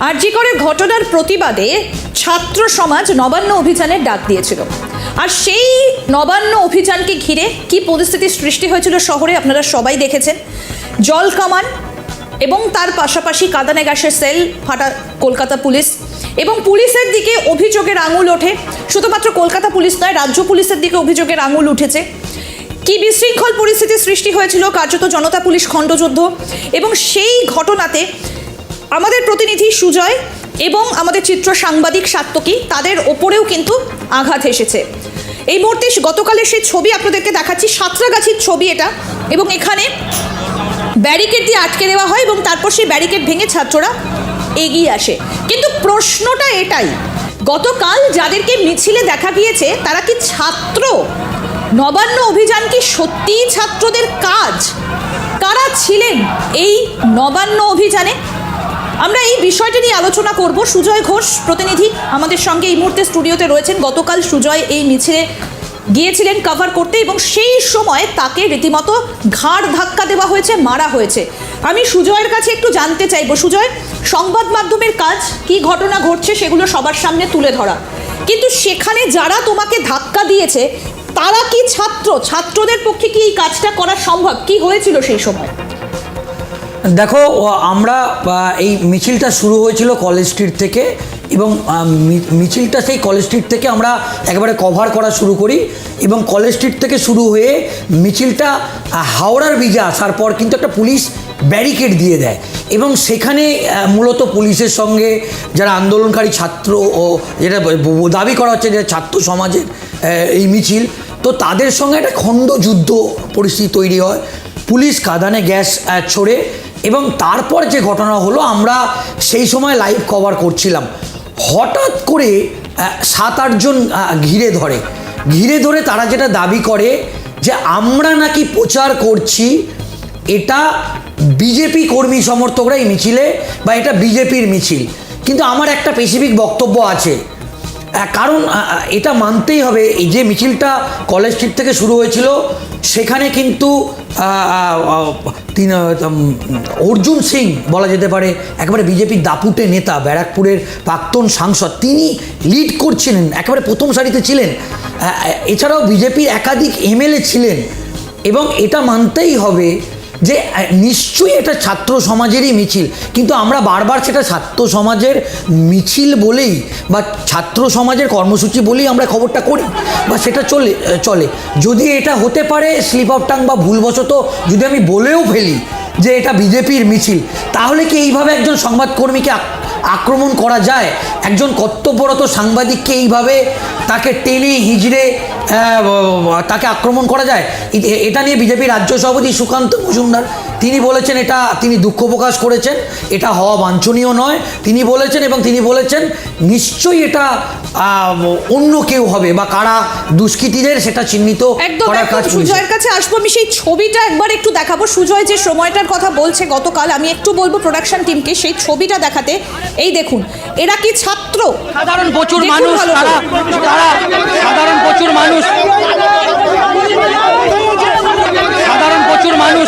আরজিকরের ঘটনার প্রতিবাদে ছাত্র সমাজ নবান্ন অভিযানের ডাক দিয়েছিল। আর সেই নবান্ন অভিযানকে ঘিরে কি পরিস্থিতির সৃষ্টি হয়েছিল শহরে আপনারা সবাই দেখেছেন। জল কামান এবং তার পাশাপাশি কাদানে গ্যাসের সেল ফাটা কলকাতা পুলিশ এবং পুলিশের দিকে অভিযোগের আঙুল ওঠে। শুধুমাত্র কলকাতা পুলিশ নয়, রাজ্য পুলিশের দিকে অভিযোগের আঙুল উঠেছে। কি বিশৃঙ্খল পরিস্থিতির সৃষ্টি হয়েছিল? কার্যত জনতা পুলিশ খণ্ডযুদ্ধ এবং সেই ঘটনাতে আমাদের প্রতিনিধি সুজয় এবং আমাদের চিত্র সাংবাদিক সাত্তকী তাদের ওপরেও কিন্তু আঘাত এসেছে। এই মুহূর্তে গতকালের সেই ছবি আপনাদেরকে দেখাচ্ছি, সাঁতরাগাছির ছবি এটা এবং এখানে ব্যারিকেড দিয়ে আটকে দেওয়া হয় এবং তারপর সেই ব্যারিকেড ভেঙে ছাত্ররা এগিয়ে আসে। কিন্তু প্রশ্নটা এটাই, গতকাল যাদেরকে মিছিলে দেখা গিয়েছে, তারা কি ছাত্র? নবান্ন অভিযান কি সত্যিই ছাত্রদের কাজ? কারা ছিলেন এই নবান্ন অভিযানে? আমরা এই বিষয়টা নিয়ে আলোচনা করব। সুজয় ঘোষ প্রতিনিধি আমাদের সঙ্গে এই মুহূর্তে স্টুডিওতে রয়েছেন। গতকাল সুজয় এই মিছিলে গিয়েছিলেন কভার করতে এবং সেই সময় তাকে রীতিমতো ঘাড় ধাক্কা দেওয়া হয়েছে, মারা হয়েছে। আমি সুজয়ের কাছে একটু জানতে চাইব। সুজয়, সংবাদ মাধ্যমের কাজ, কি ঘটনা ঘটছে সেগুলো সবার সামনে তুলে ধরা। কিন্তু সেখানে যারা তোমাকে ধাক্কা দিয়েছে, তারা কি ছাত্র? ছাত্রদের পক্ষে কি এই কাজটা করা সম্ভব? কি হয়েছিল সেই সময়? দেখো আমরা এই মিছিলটা শুরু হয়েছিল কলেজ স্ট্রিট থেকে এবং মিছিলটা সেই কলেজ স্ট্রিট থেকে আমরা একেবারে কভার করা শুরু করি এবং কলেজ স্ট্রিট থেকে শুরু হয়ে মিছিলটা হাওড়ার ব্রিজে আসার পর কিন্তু একটা পুলিশ ব্যারিকেড দিয়ে দেয় এবং সেখানে মূলত পুলিশের সঙ্গে যারা আন্দোলনকারী ছাত্র ও, যেটা দাবি করা হচ্ছে যে ছাত্র সমাজের এই মিছিল, তো তাদের সঙ্গে একটা খণ্ড যুদ্ধ পরিস্থিতি তৈরি হয়। পুলিশ কাঁদানে গ্যাস ছোড়ে এবং তারপর যে ঘটনা হলো, আমরা সেই সময় লাইভ কভার করছিলাম। হঠাৎ করে সাত আটজন ঘিরে ধরে। ঘিরে ধরে তারা যেটা দাবি করে যে, আমরা নাকি প্রচার করছি, এটা বিজেপি কর্মী সমর্থকরা এই মিছিলে বা এটা বিজেপির মিছিল। কিন্তু আমার একটা স্পেসিফিক বক্তব্য আছে। কারণ এটা মানতেই হবে, এই যে মিছিলটা কলেজ স্ট্রিট থেকে শুরু হয়েছিল, সেখানে কিন্তু তিন অর্জুন সিং বলা যেতে পারে, একেবারে বিজেপির দাপুটে নেতা, ব্যারাকপুরের প্রাক্তন সাংসদ। তিনি লিড করছিলেন, একেবারে প্রথম সারিতে ছিলেন। এছাড়াও বিজেপির একাধিক এমএলএ ছিলেন। এবং এটা মানতেই হবে যে নিশ্চয়ই এটা ছাত্র সমাজেরই মিছিল, কিন্তু আমরা বারবার সেটা ছাত্র সমাজের মিছিল বলেই বা ছাত্র সমাজের কর্মসূচি বলেই আমরা খবরটা করি, বা সেটা চলে চলে। যদি এটা হতে পারে স্লিপ অফ টাং বা ভুলবশত যদি আমি বলেও ফেলি যে এটা বিজেপির মিছিল তাহলে কি এইভাবে একজন সংবাদকর্মীকে আক- আক্রমণ করা যায়? একজন কর্তব্যরত সাংবাদিককে এইভাবে তাকে টেনে হিজড়ে তাকে আক্রমণ করা যায়? এটা নিয়ে বিজেপি রাজ্য সভাপতি সুকান্ত মজুমদার তিনি বলেছেন এটা তিনি দুঃখ প্রকাশ করেছেন এটা হওয়া বাঞ্ছনীয় নয়। তিনি বলেছেন এবং তিনি বলেছেন নিশ্চয়ই এটা অন্য কেউ হবে বা কারা দুষ্কৃতীদের সেটা চিহ্নিত করার কাজ। সুজয়ের কাছে আসব আমি সেই ছবিটা একবার একটু দেখাবো। সুজয় যে সময়টার কথা বলছে গতকাল আমি একটু বলব প্রোডাকশন টিমকে সেই ছবিটা দেখাতে। এই দেখুন এরা কি ছাত্র? সাধারণ প্রচুর মানুষ। তারা সাধারণ প্রচুর মানুষ। সাধারণ প্রচুর মানুষ।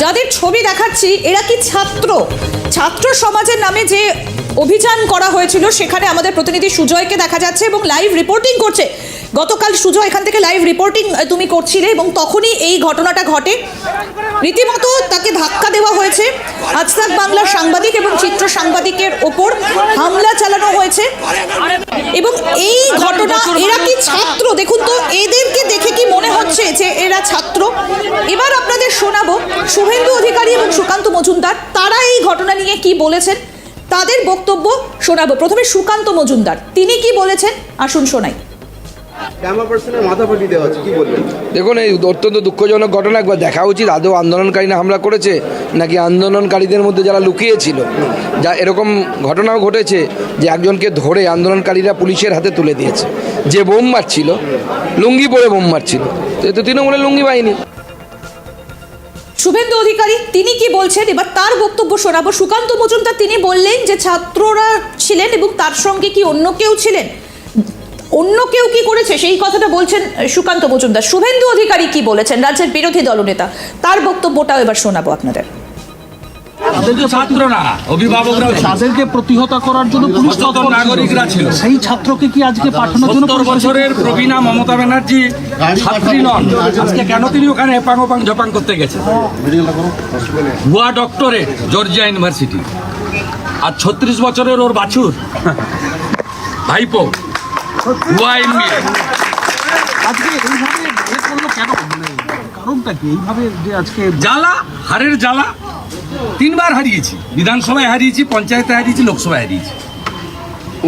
যাদের ছবি দেখাচ্ছি, এরা কি ছাত্র? ছাত্র সমাজের নামে যে অভিযান করা হয়েছিল, সেখানে আমাদের প্রতিনিধি সুজয়কে দেখা যাচ্ছে এবং লাইভ রিপোর্টিং করছে। গতকাল সুজয় এখান থেকে লাইভ রিপোর্টিং তুমি করছিলে এবং তখনই এই ঘটনাটা ঘটে। রীতিমতো তাকে ধাক্কা দেওয়া হয়েছে। আজ তাক বাংলার সাংবাদিক এবং চিত্র সাংবাদিকের ওপর হামলা চালানো হয়েছে। এবং এই ঘটনা, এরা কি ছাত্র? দেখুন তো, এদেরকে দেখে কি মনে হচ্ছে যে এরা ছাত্র? এবার আপনাদের শোনাবো শুভেন্দু অধিকারী এবং সুকান্ত মজুমদার, তারা এই ঘটনা নিয়ে কি বলেছেন? তাদের বক্তব্য শোনাবো। প্রথমে সুকান্ত মজুমদার, তিনি কি বলেছেন? আসুন শোনাই। দেখুন এই অত্যন্ত দুঃখজনক ঘটনা একবার দেখা উচিত। আদৌ আন্দোলনকারীরা হামলা করেছে নাকি আন্দোলনকারীদের মধ্যে যারা লুকিয়েছিল? যা এরকম ঘটনাও ঘটেছে যে একজনকে ধরে আন্দোলনকারীরা পুলিশের হাতে তুলে দিয়েছে। যে বোম মারছিল লুঙ্গি পরে বোম মারছিল। তো তৃণমূলের লুঙ্গি বাহিনী। শুভেন্দু অধিকারী তিনি কি বলছেন? এবার তার বক্তব্য শোনাবো। সুকান্ত মজুমদার তিনি বললেন যে ছাত্ররা ছিলেন এবং তার সঙ্গে কি অন্য কেউ ছিলেন? অন্য কেউ কি করেছে? সেই কথাটা বলছেন সুকান্ত মজুমদার। শুভেন্দু অধিকারী কি বলেছেন? রাজ্যের বিরোধী দলনেতা। তার বক্তব্যটাও এবার শোনাবো আপনাদের। তাদেরকে ছাত্র না অভিভাবকরা তাদেরকে প্রতিহত করার জন্য পুলিশ নাগরিকরা ছিল। সেই ছাত্রকে কি আজকে পাঠানোর জন্য সত্তর বছরের প্রবীণা মমতা ব্যানার্জি ছাত্রী নন। আজকে কেন তিনি ওখানে এপাং ওপাং জপাং করতে গেছেন ভুয়া ডক্টরেট জর্জিয়া ইউনিভার্সিটি। আর ছত্রিশ বছরের ওর বাছুর ভাইপো। আজকে এইভাবে এ করল কেন? মানে কারণটা কি এইভাবে যে আজকে জ্বালা হারের জ্বালা তিনবার হারিয়েছি। বিধানসভায় হারিয়েছি পঞ্চায়েতে হারিয়েছি লোকসভায় হারিয়েছি।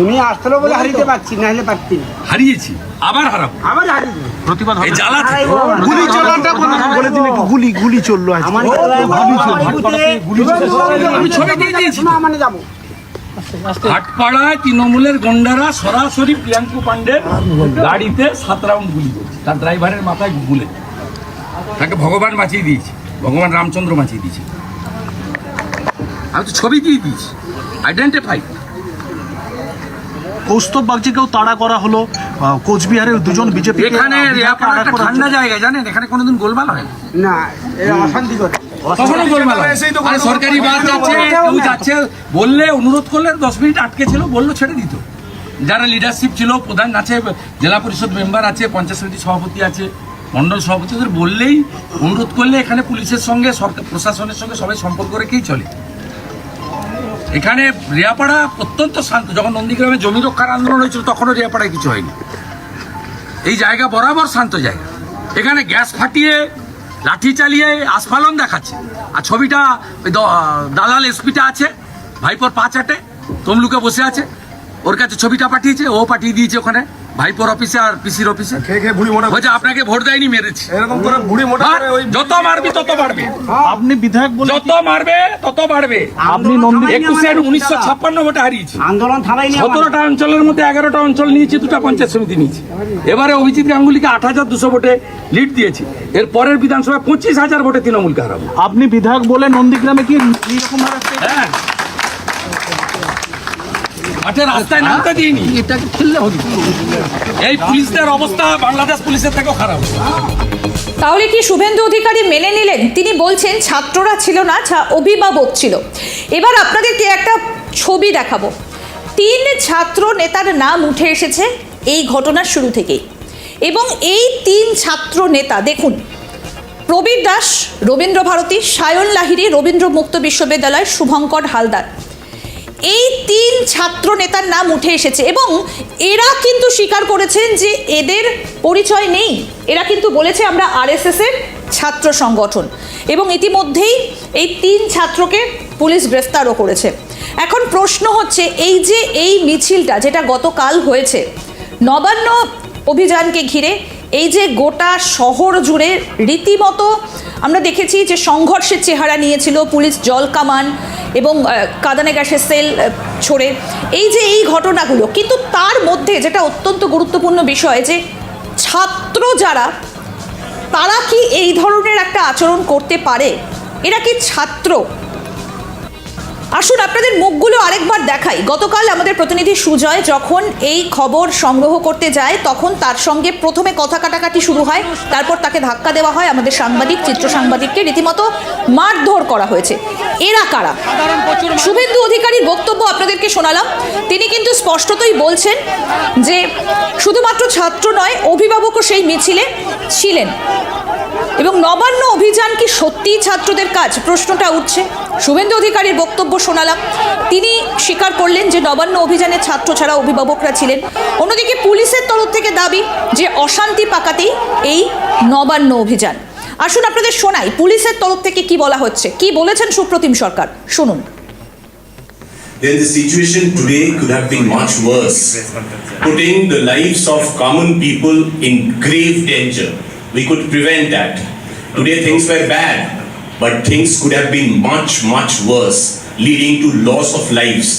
উনি আসলো বলে হারিতে পারছি না হলে পারছি হারিয়েছি আবার হারাবো। আবার হারিয়ে প্রতিবাদ হবে। জ্বালা গুলি চলাটা বলে দিন একটু গুলি গুলি চলল আজকে? আমার আমি ছবি দিয়ে দিয়েছি। মানে যাব হাটপাড়ায় তৃণমূলের গন্ডারা সরাসরি প্রিয়াঙ্কু পান্ডের গাড়িতে সাত রাউন্ড গুলি করছে। তার ড্রাইভারের মাথায় গুলে তাকে ভগবান বাঁচিয়ে দিয়েছে। ভগবান রামচন্দ্র বাঁচিয়ে দিয়েছে। আমি তো ছবি দিয়ে দিয়েছি। আইডেন্টিফাই কৌস্তব বাগচিকেও তাড়া করা হলো। কোচবিহারের দুজন বিজেপি এখানে একটা ঠান্ডা জায়গা জানেন? এখানে কোনোদিন গোলমাল হয় না। না অশান্তি করে গোলমাল সরকারি বাস যাচ্ছে কেউ যাচ্ছে বললে অনুরোধ করলে দশ মিনিট আটকে ছিল বলল ছেড়ে দিত। যারা লিডারশিপ ছিল প্রধান আছে জেলা পরিষদ মেম্বার আছে পঞ্চায়েত সমিতি সভাপতি আছে মন্ডল সভাপতি ওদের বললেই অনুরোধ করলে এখানে পুলিশের সঙ্গে সরকার প্রশাসনের সঙ্গে সবাই সম্পর্ক রেখেই চলে। এখানে রিয়াপাড়া অত্যন্ত শান্ত। যখন নন্দীগ্রামে জমি রক্ষার আন্দোলন হয়েছিল তখনও রিয়াপাড়ায় কিছু হয়নি। এই জায়গা বরাবর শান্ত জায়গা। এখানে গ্যাস ফাটিয়ে লাঠি চালিয়ে আস্ফালন দেখাচ্ছে। আর ছবিটা দালাল এসপিটা আছে, ভাইপোর পাঁচ হাটে তমলুকে বসে আছে। ওর কাছে ছবিটা পাঠিয়েছে, ও পাঠিয়ে দিয়েছে ওখানে। ভাইপোর অফিসে আর পিসির অফিসে খেয়ে খেয়ে ভুড়ি মোটা বলছে আপনাকে ভোট দেয়নি মেরেছে। এরকম করে ভুড়ি মোটা আর ওই যত মারবি তত বাড়বে আপনি বিধায়ক বলে যত মারবে তত বাড়বে। আপনি নন্দী একুশে উনিশশো ছাপ্পান্ন ভোটে হারিয়েছি। আন্দোলন থামাইনি আমার। সতেরোটা অঞ্চলের মধ্যে এগারোটা অঞ্চল নিয়েছি দুটা পঞ্চায়েত সমিতি নিয়েছি। এবারে অভিজিৎ গাঙ্গুলিকে আট হাজার দুশো ভোটে লিড দিয়েছি। এর পরের বিধানসভায় পঁচিশ হাজার ভোটে তৃণমূলকে হারাবো। আপনি বিধায়ক বলে নন্দীগ্রামে কি এইরকম হ্যাঁ। মাঠে রাস্তায় নামতে দিইনি। এটাকে খেললে হবে। এই পুলিশদের অবস্থা বাংলাদেশ পুলিশের থেকেও খারাপ। তাহলে কি শুভেন্দু অধিকারী মেনে নিলেন? তিনি বলছেন ছাত্ররা ছিল না ছা- অভিভাবক ছিল। এবার আপনাদেরকে একটা ছবি দেখাবো। তিন ছাত্র নেতার নাম উঠে এসেছে এই ঘটনার শুরু থেকেই। এবং এই তিন ছাত্র নেতা দেখুন প্রবীর দাস রবীন্দ্র ভারতী সায়ন লাহিড়ী রবীন্দ্র মুক্ত বিশ্ববিদ্যালয় শুভঙ্কর হালদার। এই তিন ছাত্র নেতার নাম উঠে এসেছে এবং এরা কিন্তু স্বীকার করেছেন যে এদের পরিচয় নেই। এরা কিন্তু বলেছে আমরা আরএসএস এর ছাত্র সংগঠন এবং ইতিমধ্যেই এই তিন ছাত্রকে পুলিশ গ্রেফতারও করেছে। এখন প্রশ্ন হচ্ছে, এই যে এই মিছিলটা যেটা গতকাল হয়েছে, নবান্ন অভিযানকে ঘিরে এই যে গোটা শহর জুড়ে রীতিমতো আমরা দেখেছি যে সংঘর্ষের চেহারা নিয়েছিল, পুলিশ জল কামান এবং কাদানে গ্যাসের সেল ছড়ে। এই যে এই ঘটনাগুলো, কিন্তু তার মধ্যে যেটা অত্যন্ত গুরুত্বপূর্ণ বিষয় যে ছাত্র যারা, তারা কি এই ধরনের একটা আচরণ করতে পারে? এরা কি ছাত্র? আসুন, আপনাদের মুখগুলো আরেকবার দেখাই। গতকাল আমাদের প্রতিনিধি সুজয় যখন এই খবর সংগ্রহ করতে যায়, তখন তার সঙ্গে প্রথমে কথা কাটাকাটি শুরু হয়, তারপর তাকে ধাক্কা দেওয়া হয়। আমাদের সাংবাদিক, চিত্র সাংবাদিককে রীতিমতো মারধর করা হয়েছে। এরা কারা? শুভেন্দু অধিকারীর বক্তব্য আপনাদেরকে শোনালাম। তিনি কিন্তু স্পষ্টতই বলছেন যে, শুধুমাত্র ছাত্র নয়, অভিভাবকও সেই মিছিলে ছিলেন। এবং নবান্ন অভিযান কি সত্যিই ছাত্রদের কাজ? প্রশ্নটা উঠছে। শুভেন্দু অধিকারীর বক্তব্য শোনালাম। তিনি স্বীকার করলেন যে নবান্ন অভিযানে ছাত্র ছাড়া অভিভাবকরা ছিলেন। অন্যদিকে পুলিশের তরফ থেকে দাবি যে অশান্তি পাকাতেই এই নবান্ন অভিযান। আসুন আপনাদের শোনাই পুলিশের তরফ থেকে কি বলা হচ্ছে? কি বলেছেন সুপ্রতিম সরকার? শুনুন। Then the situation today could have been much worse, putting the lives of common people in grave danger. We could prevent that. Today things were bad, but things could have been much, much worse, leading to loss of lives.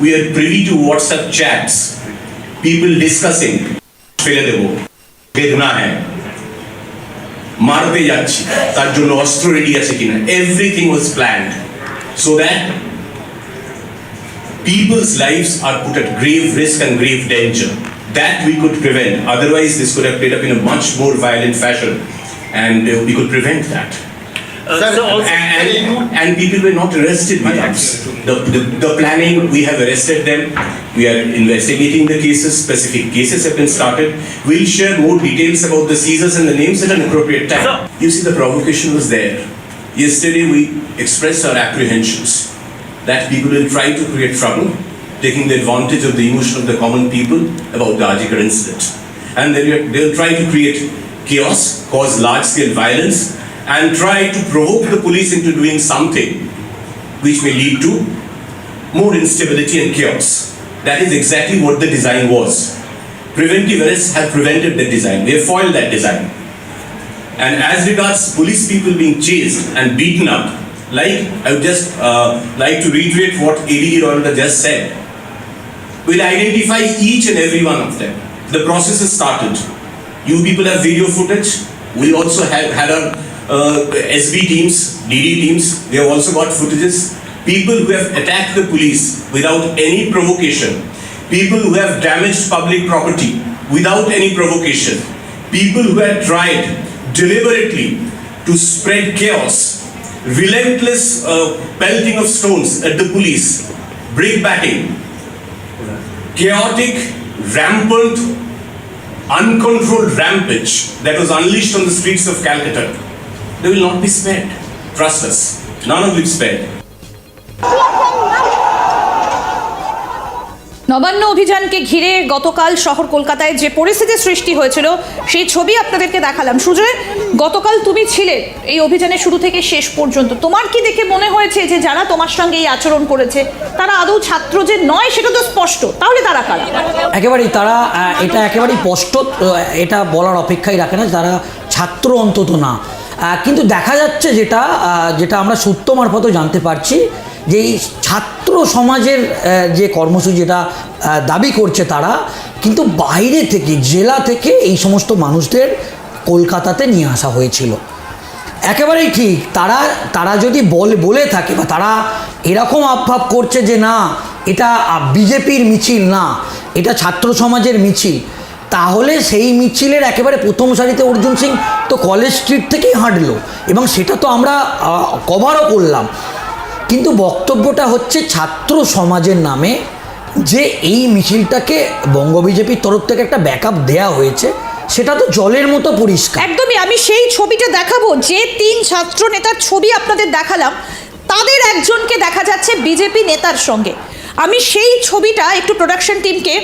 We are privy to WhatsApp chats, people discussing, ফেলে দেব বেদনা হ্যাঁ মারতে যাচ্ছি তার জন্য অস্ত্র ready আছে কিনা everything was planned so that people's lives are put at grave risk and grave danger. That we could prevent. Otherwise, this could have played up in a much more violent fashion, and uh, we could prevent that. and, and, and people were not arrested with us. The, the, the planning, we have arrested them. We are investigating the cases. Specific cases have been started. We'll share more details about the seizures and the names at an appropriate time. You see, the provocation was there. Yesterday, we expressed our apprehensions that people will try to create trouble, taking the advantage of the emotion of the common people about the Ajikar incident. And then they'll try to create chaos, cause large-scale violence, and try to provoke the police into doing something which may lead to more instability and chaos. That is exactly what the design was. Preventive arrests have prevented that design. They have foiled that design. And as regards police people being chased and beaten up, like I would just uh, like to reiterate what ADG Royalda just said. We'll identify each and every one of them. The process has started. You people have video footage. We also have had our uh, SB teams, DD teams. We have also got footages. People who have attacked the police without any provocation. People who have damaged public property without any provocation. People who have tried deliberately to spread chaos. Relentless uh, pelting of stones at the police. Brick batting. Chaotic, rampant, uncontrolled rampage that was unleashed on the streets of Calcutta, they will not be spared. Trust us. None of it spared. Nabanna অভিযানকে ঘিরে গতকাল শহর কলকাতায় যে পরিস্থিতির সৃষ্টি হয়েছিল, সেই ছবি আপনাদেরকে দেখালাম। সুজয়, গতকাল তুমি ছিলে এই অভিযানের শুরু থেকে শেষ পর্যন্ত। তোমার কি দেখে মনে হয়েছে যে যারা তোমার সঙ্গে এই আচরণ করেছে, তারা আদৌ ছাত্র যে নয় সেটা তো স্পষ্ট। তাহলে তারা কারা? একেবারেই তারা এটা একেবারেই স্পষ্ট এটা বলার অপেক্ষাই রাখে না তারা ছাত্র অন্তত না। কিন্তু দেখা যাচ্ছে যেটা যেটা আমরা সূত্র মারফতও জানতে পারছি যে এই ছাত্র সমাজের যে কর্মসূচি যেটা দাবি করছে তারা, কিন্তু বাইরে থেকে, জেলা থেকে এই সমস্ত মানুষদের কলকাতাতে নিয়ে আসা হয়েছিল। একেবারেই ঠিক, তারা তারা যদি বল, বলে থাকে বা তারা এরকম আবভাব করছে যে না, এটা বিজেপির মিছিল না, এটা ছাত্র সমাজের মিছিল, তাহলে সেই মিছিলের একেবারে প্রথম সারিতে অর্জুন সিং তো কলেজ স্ট্রিট থেকেই হাঁটলো এবং সেটা তো আমরা কভারও করলাম। কিন্তু বক্তব্যটা হচ্ছে ছাত্র সমাজের নামে যে এই মিছিলটাকে বঙ্গ বিজেপির তরফ থেকে একটা ব্যাকআপ দেয়া হয়েছে, সেটা তো জলের মতো পরিষ্কার। একদমই, আমি সেই ছবিটা দেখাবো, যে তিন ছাত্র নেতার ছবি আপনাদের দেখালাম, তাদের একজনকে দেখা যাচ্ছে বিজেপি নেতার সঙ্গে। আমি সেই ছবিটা একটু প্রোডাকশন টিমকে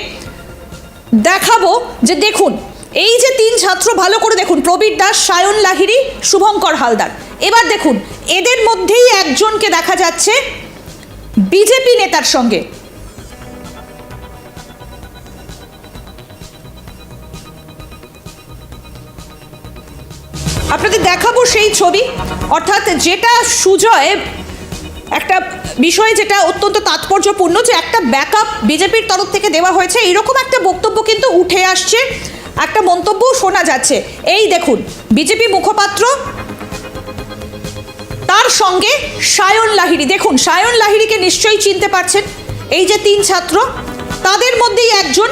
দেখাবো, যে দেখুন এই যে তিন ছাত্র, ভালো করে দেখুন, প্রবীর দাস, সায়ন লাহিরি শুভঙ্কর হালদার। এবার দেখুন, এদের মধ্যেই একজনকে দেখা যাচ্ছে বিজেপি নেতার সঙ্গে। আপনাদের দেখাবো সেই ছবি। অর্থাৎ যেটা সুজয়, একটা বিষয় যেটা অত্যন্ত তাৎপর্যপূর্ণ যে একটা ব্যাকআপ বিজেপির তরফ থেকে দেওয়া হয়েছে। এরকম একটা বক্তব্য কিন্তু উঠে আসছে। একটা মন্তব্যও শোনা যাচ্ছে। এই দেখুন, বিজেপি মুখপাত্র তার সঙ্গে সায়ন লাহিড়ি। দেখুন, সায়ন লাহিড়িকে নিশ্চয়ই চিনতে পারছেন। এই যে তিন ছাত্র, তাদের মধ্যেই একজন,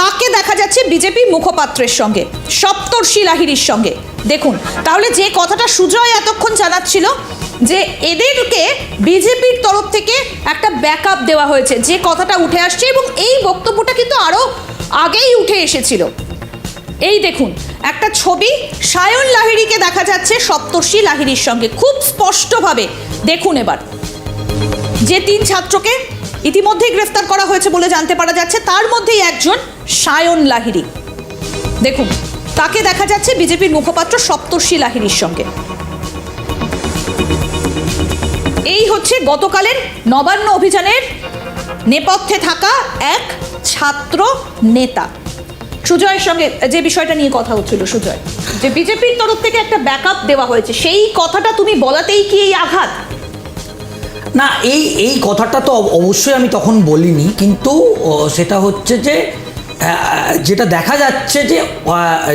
তাকে দেখা যাচ্ছে বিজেপি মুখপাত্রের সঙ্গে, সপ্তর্ষি লাহিড়ির সঙ্গে। দেখুন, তাহলে যে কথাটা সুজয় এতক্ষণ জানাচ্ছিল, যে এদেরকে বিজেপির তরফ থেকে একটা ব্যাকআপ দেওয়া হয়েছে। যে কথাটা উঠে আসছে এবং এই বক্তব্যটা কিন্তু আরও আগেই উঠে এসেছিল। এই দেখুন, একটা ছবি সায়ন লাহিড়িকে দেখা যাচ্ছে সপ্তর্ষি লাহিড়ির সঙ্গে, খুব স্পষ্টভাবে। দেখুন এবার। যে তিন ছাত্রকে ইতিমধ্যেই গ্রেফতার করা হয়েছে বলে জানতে পারা যাচ্ছে, তার মধ্যেই একজন সায়ন লাহিড়ি। দেখুন, তাকে দেখা যাচ্ছে বিজেপির মুখপাত্র সপ্তর্ষি লাহিড়ির সঙ্গে। এই হচ্ছে গতকালের নবান্ন অভিযানের নেপথ্যে থাকা এক ছাত্র নেতা। সুজয়ের সঙ্গে যে বিষয়টা নিয়ে কথা হচ্ছিল, সুজয়, যে বিজেপির তরফ থেকে একটা ব্যাকআপ দেওয়া হয়েছে, সেই কথাটা তুমি বলাতেই কি এই আঘাত? না, এই এই কথাটা তো অব- অবশ্যই আমি তখন বলিনি, কিন্তু সেটা হচ্ছে যে যেটা দেখা যাচ্ছে যে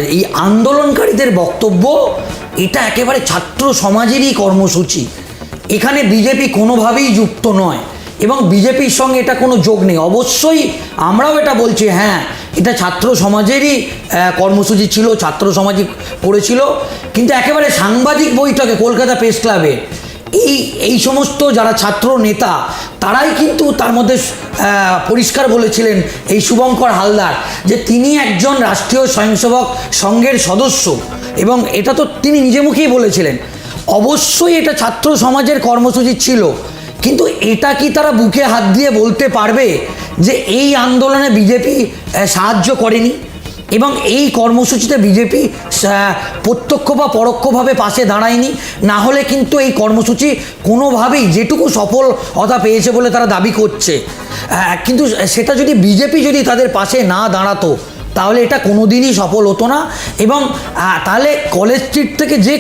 এই আন্দোলনকারীদের বক্তব্য, এটা একেবারে ছাত্র সমাজেরই কর্মসূচি। এখানে বিজেপি কোনোভাবেই যুক্ত নয়। এবং বিজেপির সঙ্গে এটা কোনো যোগ নেই। অবশ্যই আমরাও এটা বলছি হ্যাঁ এটা ছাত্র সমাজেরই কর্মসূচি ছিল, ছাত্র সমাজই করেছিল, কিন্তু একেবারে সাংবাদিক বৈঠকে, কলকাতা প্রেস ক্লাবে, এই এই সমস্ত যারা ছাত্র নেতা, তারাই কিন্তু তার মধ্যে পরিষ্কার বলেছিলেন এই শুভঙ্কর হালদার, যে তিনি একজন রাষ্ট্রীয় স্বয়ংসেবক সংঘের সদস্য, এবং এটা তো তিনি নিজে মুখেই বলেছিলেন। অবশ্যই এটা ছাত্র সমাজের কর্মসূচি ছিল কিন্তু এটা কি তারা বুকে হাত দিয়ে বলতে পারবে যে এই আন্দোলনে বিজেপি সাহায্য করেনি? এবং এই কর্মসূচিতে বিজেপি প্রত্যক্ষ বা পরোক্ষভাবে পাশে দাঁড়ায়নি? না হলে কিন্তু এই কর্মসূচি কোনোভাবেই যেটুকু সফলতা পেয়েছে বলে তারা দাবি করছে। কিন্তু সেটা যদি বিজেপি যদি তাদের পাশে না দাঁড়াতো তাহলে এটা কোনোদিনই সফল হতো না এবং তাহলে কলেজ স্ট্রিট থেকে যে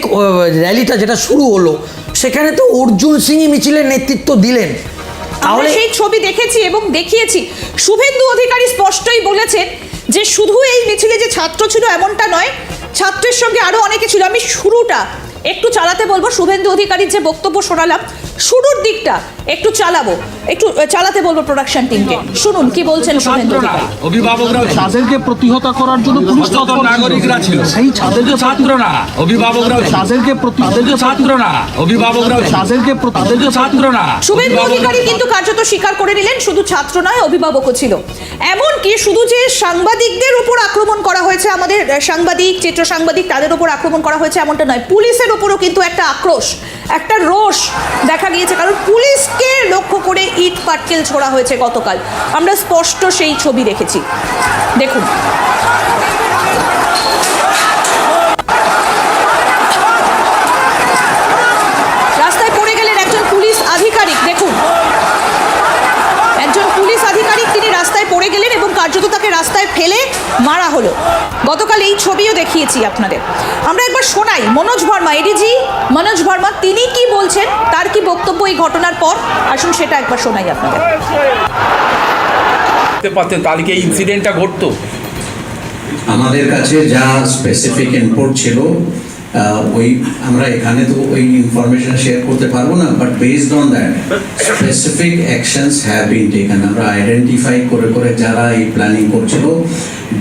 র্যালিটা যেটা শুরু হলো সেখানে তো অর্জুন সিংই মিছিলের নেতৃত্ব দিলেন। আমরা তাহলে সেই ছবি দেখেছি এবং দেখিয়েছি। শুভেন্দু অধিকারী স্পষ্টই বলেছেন যে শুধু এই মিছিলে যে ছাত্র ছিল এমনটা নয় ছাত্রের সঙ্গে আরও অনেকে ছিল। আমি শুরুটা একটু চালাতে বলব। শুভেন্দু অধিকারীর যে বক্তব্য শোনালাম শুরুর দিকটা একটু চালাবো একটু চালাতে বলব প্রোডাকশন টিমকে শুনুন কি বলছেন শুভেন্দু অভিভাবকরা তাদেরকে প্রতিহত করার জন্য পুলিশ তৎপর নাগরিকরা ছিল। সেই ছাত্ররা অভিভাবকরা তাদেরকে প্রতি তাদেরকে ছাত্ররা অভিভাবকরা তাদেরকে তাদেরকে ছাত্ররা শুভেন্দু অধিকারী কিন্তু কার্যত স্বীকার করে নিলেন শুধু ছাত্র নয় অভিভাবকও ছিল। এমনকি শুধু যে সাংবাদিকদের উপর আক্রমণ করা হয়েছে আমাদের সাংবাদিক চিত্র সাংবাদিক তাদের উপর আক্রমণ করা হয়েছে এমনটা নয় পুলিশের উপরও কিন্তু একটা আক্রোশ। একটা রোষ দেখা গিয়েছে, কারণ পুলিশকে লক্ষ্য করে ইট পাটকেল ছোড়া হয়েছে গতকাল। আমরা স্পষ্ট সেই ছবি দেখেছি। দেখুন। রাস্তায় গেলেন একজন পুলিশ আধিকারিক, দেখুন। একজন পুলিশ আধিকারিক, তিনি রাস্তায় গেলেন এবং কার্যত তাকে রাস্তায় ফেলে মারা হলো। গতকাল এই ছবিও দেখিয়েছি আপনাদের। আমরা একবার শোনাই মনোজ ভর্মা এডিজি মনোজ ভর্মা তিনি কি বলছেন তার কি বক্তব্য এই ঘটনার পর? আসুন সেটা একবার শোনাই আপনাদের। করতে পারতেন তাহলে কি ইনসিডেন্টটা ঘটতো? আমাদের কাছে যা স্পেসিফিক ইনপুট ছিল ওই আমরা এখানে তো ওই ইনফরমেশন শেয়ার করতে পারব না but based on that specific actions have been taken আমরা আইডেন্টিফাই করে করে যারা এই প্ল্যানিং করছিল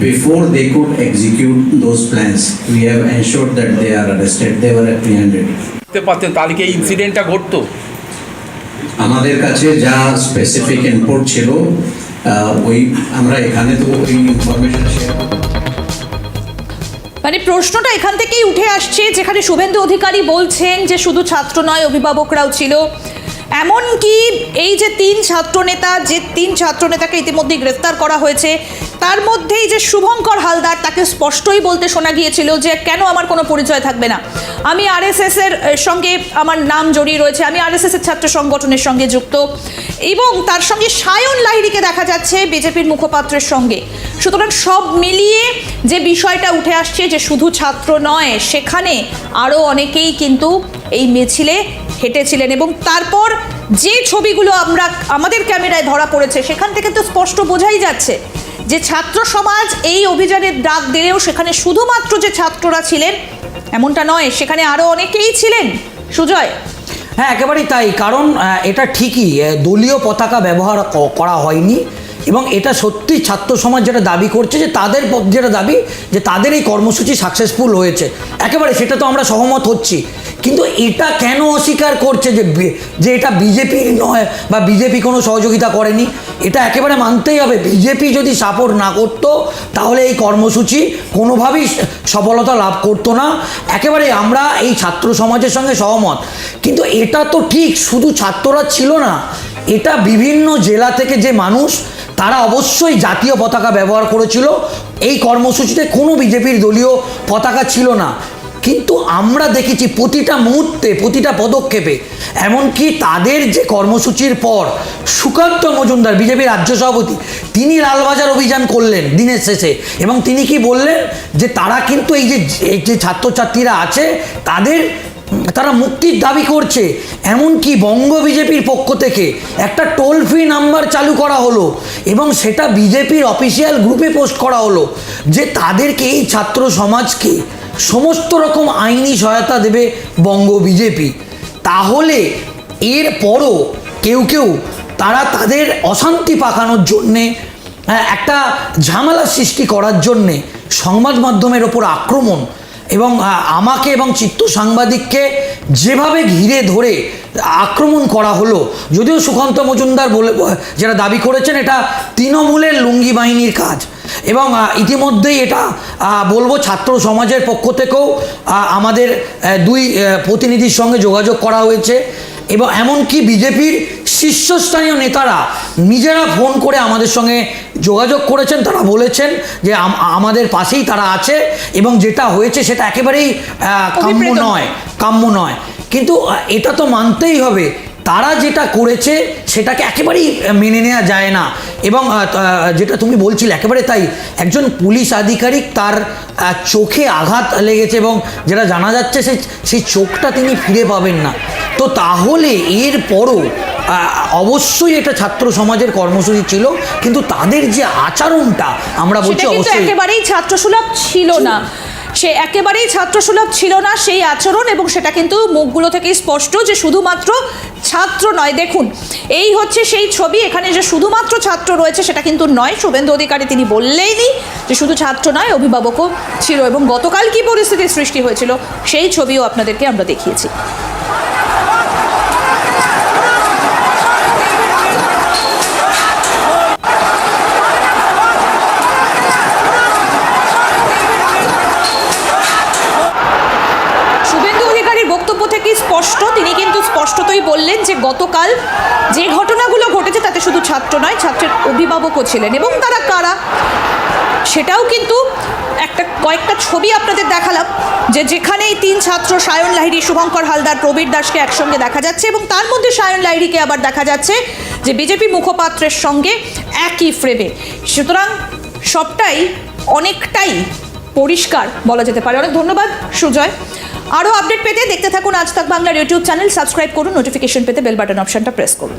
before they could execute those plans we have ensure that they are arrested they are apprehended পারতেন তাহলে কি ইনসিডেন্টটা ঘটতো? আমাদের কাছে যা স্পেসিফিক ইনপুট ছিল ওই আমরা এখানে তো ওই ইনফরমেশন শেয়ার করতে মানে প্রশ্নটা এখান থেকেই উঠে আসছে, যেখানে শুভেন্দু অধিকারী বলছেন যে শুধু ছাত্র নয়, অভিভাবকরাও ছিল। এমনকি এই যে তিন ছাত্রনেতা, যে তিন ছাত্রনেতাকে ইতিমধ্যেই গ্রেফতার করা হয়েছে, তার মধ্যেই যে শুভঙ্কর হালদার, তাকে স্পষ্টই বলতে শোনা গিয়েছিল যে কেন আমার কোনো পরিচয় থাকবে না। আমি আরএসএস এর সঙ্গে আমার নাম জড়িয়ে রয়েছে, আমি আরএসএস এর ছাত্র সংগঠনের সঙ্গে যুক্ত। এবং তার সঙ্গে সায়ন লাহিড়িকে দেখা যাচ্ছে বিজেপির মুখপাত্রের সঙ্গে। সুতরাং সব মিলিয়ে যে বিষয়টা উঠে আসছে যে শুধু ছাত্র নয়, সেখানে আরও অনেকেই কিন্তু এই মিছিলে হেঁটেছিলেন এবং তারপর যে ছবিগুলো আমরা আমাদের ক্যামেরায় ধরা পড়েছে, সেখান থেকে তো স্পষ্ট বোঝাই যাচ্ছে যে ছাত্র সমাজ এই অভিযানের ডাক দিলেও সেখানে শুধুমাত্র যে ছাত্ররা ছিলেন, এমনটা নয়, সেখানে আরও অনেকেই ছিলেন। সুজয়? হ্যাঁ একেবারেই তাই। কারণ এটা ঠিকই দলীয় পতাকা ব্যবহার করা হয়নি। এবং এটা সত্যি ছাত্র সমাজ যেটা দাবি করছে যে তাদের যেটা দাবি, যে তাদের এই কর্মসূচি সাকসেসফুল হয়েছে। একেবারে সেটা তো আমরা সহমত হচ্ছি। কিন্তু এটা কেন অস্বীকার করছে যে যে এটা বিজেপির নয় বা বিজেপি কোনো সহযোগিতা করেনি? এটা একেবারে মানতেই হবে। বিজেপি যদি সাপোর্ট না করতো, তাহলে এই কর্মসূচি কোনোভাবেই সফলতা লাভ করতো না। একেবারে আমরা এই ছাত্র সমাজের সঙ্গে সহমত। কিন্তু এটা তো ঠিক, শুধু ছাত্ররা ছিল না, এটা বিভিন্ন জেলা থেকে যে মানুষ তারা অবশ্যই জাতীয় পতাকা ব্যবহার করেছিল। এই কর্মসূচিতে কোনো বিজেপির দলীয় পতাকা ছিল না। কিন্তু আমরা দেখেছি প্রতিটা মুহূর্তে, প্রতিটা পদক্ষেপে, এমনকি তাদের যে কর্মসূচির পর সুকান্ত মজুমদার বিজেপির রাজ্য সভাপতি, তিনি লালবাজার অভিযান করলেন দিনের শেষে। এবং তিনি কি বললেন যে তারা কিন্তু এই যে এই যে ছাত্রছাত্রীরা আছে, তাদের তারা মুক্তির দাবি করছে। এমনকি বঙ্গ বিজেপির পক্ষ থেকে একটা টোল ফ্রি নাম্বার চালু করা হলো এবং সেটা বিজেপির অফিসিয়াল গ্রুপে পোস্ট করা হলো যে তাদেরকে এই ছাত্র সমাজকে সমস্ত রকম আইনি সহায়তা দেবে বঙ্গ বিজেপি। তাহলে এর পরও কেউ কেউ তারা তাদের অশান্তি পাকানোর জন্যে হ্যাঁ, একটা ঝামেলা সৃষ্টি করার জন্যে সংবাদ মাধ্যমের ওপর আক্রমণ এবং আমাকে এবং চিত্ত সাংবাদিককে যেভাবে ঘিরে ধরে আক্রমণ করা হলো, যদিও সুকান্ত মজুমদার বলে যেটা দাবি করেছেন, এটা তৃণমূলের লুঙ্গি বাহিনীর কাজ। এবং ইতিমধ্যেই এটা বলব ছাত্র সমাজের পক্ষ থেকেও আমাদের দুই প্রতিনিধির সঙ্গে যোগাযোগ করা হয়েছে। এবং এমনকি বিজেপির শীর্ষস্থানীয় নেতারা নিজেরা ফোন করে আমাদের সঙ্গে যোগাযোগ করেছেন তারা বলেছেন যে আমাদের পাশেই তারা আছে এবং যেটা হয়েছে সেটা একেবারেই কাম্য নয়। কাম্য নয়। কিন্তু এটা তো মানতেই হবে। তারা যেটা করেছে সেটাকে একেবারেই মেনে নেওয়া যায় না। এবং যেটা তুমি বলছিলে একেবারে তাই। একজন পুলিশ আধিকারিক তার চোখে আঘাত লেগেছে এবং যেটা জানা যাচ্ছে সে সেই চোখটা তিনি ফিরে পাবেন না। তো তাহলে এর পরও অবশ্যই এটা ছাত্র সমাজের কর্মসূচি ছিল কিন্তু তাদের যে আচরণটা আমরা বলছি অবশ্যই একেবারেই ছাত্রসুলভ ছিল না। সে একেবারেই ছাত্রসুলভ ছিল না সেই আচরণ এবং সেটা কিন্তু মুখগুলো থেকে স্পষ্ট যে শুধুমাত্র ছাত্র নয়। দেখুন এই হচ্ছে সেই ছবি এখানে যে শুধুমাত্র ছাত্র রয়েছে সেটা কিন্তু নয়। শুভেন্দু অধিকারী তিনি বললেই নি যে শুধু ছাত্র নয় অভিভাবকও ছিল এবং গতকাল কি পরিস্থিতির সৃষ্টি হয়েছিল সেই ছবিও আপনাদেরকে আমরা দেখিয়েছি শুভেন্দু অধিকারীর বক্তব্য থেকে স্পষ্ট। তিনি কিন্তু স্পষ্টতই বললেন যে গতকাল যে ঘটনাগুলো ঘটেছে তাতে শুধু ছাত্র নয়, ছাত্রের অভিভাবকও ছিলেন। এবং তারা কারা সেটাও কিন্তু একটা কয়েকটা ছবি আপনাদের দেখালাম, যে যেখানে এই তিন ছাত্র সায়ন লাহিড়ী, শুভঙ্কর হালদার, প্রবীর দাসকে একসঙ্গে দেখা যাচ্ছে এবং তার মধ্যে সায়ন লাহিড়ীকে আবার দেখা যাচ্ছে যে বিজেপি মুখপাত্রের সঙ্গে একই ফ্রেমে সুতরাং সবটাই অনেকটাই পরিষ্কার বলা যেতে পারে। অনেক ধন্যবাদ, সুজয়। আরও আপডেট পেতে দেখতে থাকুন আজ তাক বাংলার ইউটিউব চ্যানেল। সাবস্ক্রাইব করুন নোটিফিকেশন পেতে বেল বাটন অপশনটা প্রেস করুন।